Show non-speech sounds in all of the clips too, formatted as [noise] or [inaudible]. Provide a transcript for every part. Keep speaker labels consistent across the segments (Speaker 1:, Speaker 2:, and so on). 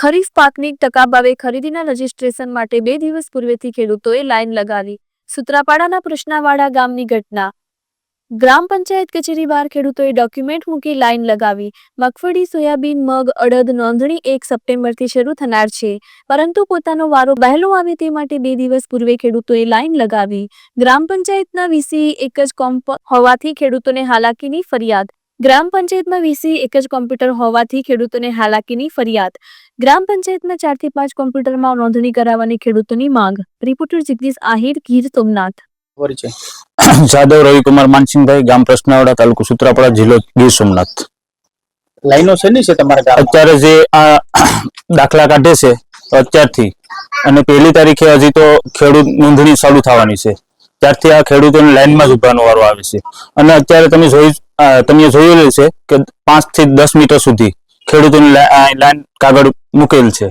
Speaker 1: ખરીફ પાકની ટકા ભાવે ખરીદીના રજીસ્ટ્રેશન માટે બે દિવસ પૂર્વેથી ખેડૂતોએ લાઈન લગાવી સુત્રાપાડાના કૃષ્ણાવાડા ગામની ઘટના. ગ્રામ પંચાયત કચેરી બહાર ખેડૂતોએ ડોક્યુમેન્ટ મૂકી લાઈન લગાવી. મગફળી, સોયાબીન, મગ, અડદ નોંધણી એક સપ્ટેમ્બરથી શરૂ થનાર છે. પરંતુ પોતાનો વારો વહેલો આવે તે માટે બે દિવસ પૂર્વે ખેડૂતોએ લાઈન લગાવી. ગ્રામ પંચાયતના વીસી એક જ કોમ્પ હોવાથી ખેડૂતોને હાલાકીની ફરિયાદ ગ્રામ પંચાયતમાં વીસી એક જ કોમ્પ્યુટર હોવાથી ખેડૂતોને હાલાકીની ફરિયાદ. ગ્રામ પંચાયતમાં ચારથી પાંચ કોમ્પ્યુટરમાં નોંધણી કરાવવાની ખેડૂતોની માંગ. રિપોર્ટર જગદીશ આહિર ગીર સોમનાથ.
Speaker 2: જાદવ રવિકુમાર માનસિંહભાઈ ગામ પ્રશ્નાવાડા તાલુકો સુત્રાપાડા જિલ્લો ગીર સોમનાથ.
Speaker 3: લાઈનો શેની છે તમારા
Speaker 2: અત્યારે જે આ દાખલા કાઢે છે અત્યારથી અને પહેલી તારીખે હજી તો ખેડૂત નોંધણી ચાલુ થવાની છે. ત્યારથી આ ખેડૂતોને લાઈનમાં જ ઉભાનો વારો આવે છે. અને અત્યારે તમે જોઈ તમે જોયેલું છે કે પાંચથી દસ મીટર સુધી ખેડૂતોની લાઇન કાગળ મૂકેલ છે.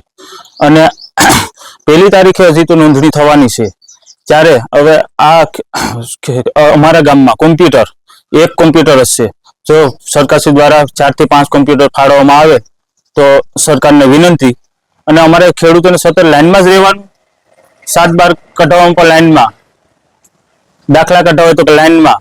Speaker 2: અને [clears throat] પહેલી તારીખે હજી તો નોંધણી થવાની છે. ત્યારે હવે આ અમારા ગામમાં કોમ્પ્યુટર, એક કોમ્પ્યુટર જ છે જો સરકારશ્રી દ્વારા ચારથી પાંચ કોમ્પ્યુટર ફાળવવામાં આવે, તો સરકારને વિનંતી. અને અમારે ખેડૂતોને સતત લાઈનમાં જ રહેવાનું, સાત બાર કઢાવવામાં પણ લાઈનમાં. દાખલા કઢાવ હોય તો કે લાઈનમાં.